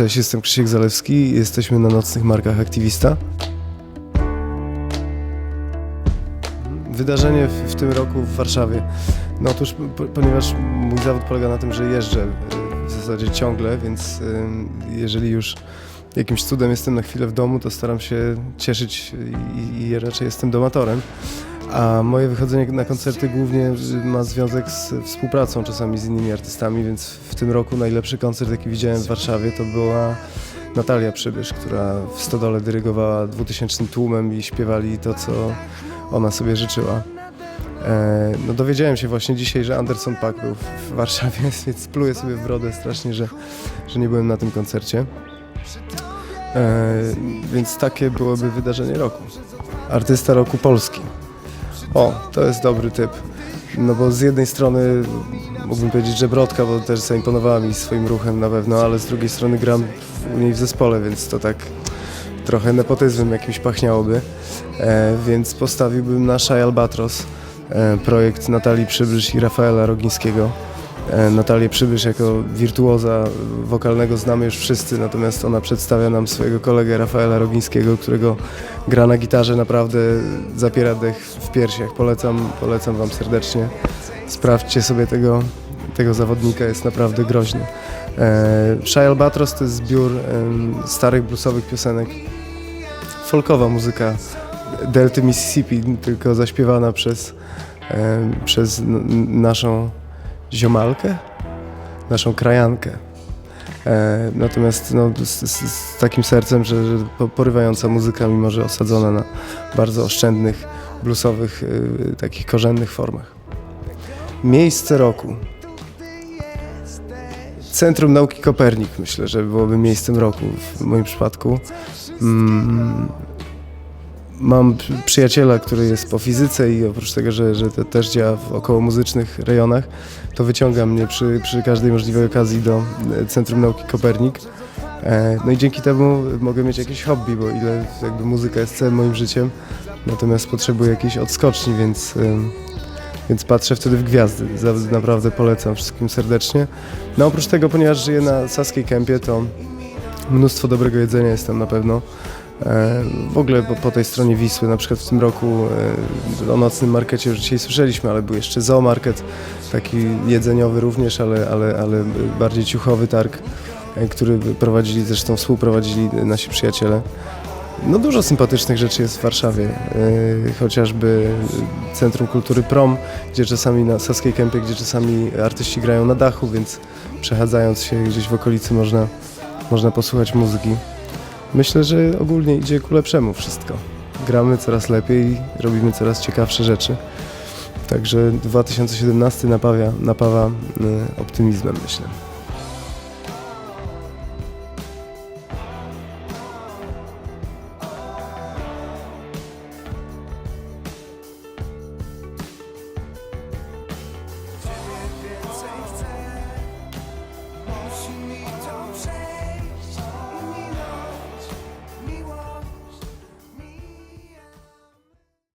Cześć, jestem Krzysiek Zalewski, jesteśmy na Nocnych Markach Aktywista. Wydarzenie w, w tym roku w Warszawie. No otóż, po, ponieważ mój zawód polega na tym, że jeżdżę y, w zasadzie ciągle, więc jeżeli już jakimś cudem jestem na chwilę w domu, to staram się cieszyć i, i raczej jestem domatorem. A moje wychodzenie na koncerty głównie ma związek z współpracą czasami z innymi artystami, więc w tym roku najlepszy koncert, jaki widziałem w Warszawie, to była Natalia Przybysz, która w Stodole dyrygowała 2000 tłumem i śpiewali to, co ona sobie życzyła. E, no dowiedziałem się właśnie dzisiaj, że Anderson Paak był w Warszawie, więc pluję sobie w brodę strasznie, że, że nie byłem na tym koncercie. E, więc takie byłoby wydarzenie roku. Artysta roku Polski. O, to jest dobry typ. No bo z jednej strony mógłbym powiedzieć, że Brodka, bo też zaimponowała mi swoim ruchem na pewno, ale z drugiej strony gram u niej w zespole, więc to tak trochę nepotyzmem jakimś pachniałoby. E, więc postawiłbym na Shy Albatros, e, projekt Natalii Przybysz i Rafaela Rogińskiego. E, Natalię Przybysz jako wirtuoza wokalnego znamy już wszyscy, natomiast ona przedstawia nam swojego kolegę Rafaela Rogińskiego, którego gra na gitarze naprawdę zapiera dech w piersiach. Polecam, polecam Wam serdecznie. Sprawdźcie sobie tego, tego zawodnika, jest naprawdę groźny. E, Shy Albatros to jest zbiór starych bluesowych piosenek. Folkowa muzyka Delty Mississippi, tylko zaśpiewana przez, przez naszą ziomalkę, naszą krajankę. E, natomiast no, z, z, takim sercem, że, że po- porywająca muzyka, mimo że osadzona na bardzo oszczędnych, bluesowych, y, takich korzennych formach. Miejsce roku. Centrum Nauki Kopernik myślę, że byłoby miejscem roku w moim przypadku. Mm, Mam przy- przyjaciela, który jest po fizyce i oprócz tego, że, że te, też działa w około muzycznych rejonach, to wyciąga mnie przy, przy każdej możliwej okazji do e, Centrum Nauki Kopernik. E, No i dzięki temu mogę mieć jakieś hobby, bo ile jakby muzyka jest całym moim życiem, natomiast potrzebuję jakiejś odskoczni, więc, em, więc patrzę wtedy w gwiazdy. Naprawdę polecam wszystkim serdecznie. No oprócz tego, ponieważ żyję na Saskiej Kępie, to mnóstwo dobrego jedzenia jest tam na pewno. E, W ogóle po, po tej stronie Wisły, na przykład w tym roku e, o nocnym markecie już dzisiaj słyszeliśmy, ale był jeszcze zoomarket, taki jedzeniowy również, ale, ale, ale bardziej ciuchowy targ, e, który prowadzili, zresztą współprowadzili nasi przyjaciele. No dużo sympatycznych rzeczy jest w Warszawie, chociażby Centrum Kultury Prom, gdzie czasami na Saskiej Kępie, gdzie czasami artyści grają na dachu, więc przechadzając się gdzieś w okolicy można, można posłuchać muzyki. Myślę, że ogólnie idzie ku lepszemu wszystko. Gramy coraz lepiej, robimy coraz ciekawsze rzeczy. Także 2017 napawia, napawa y, optymizmem, myślę.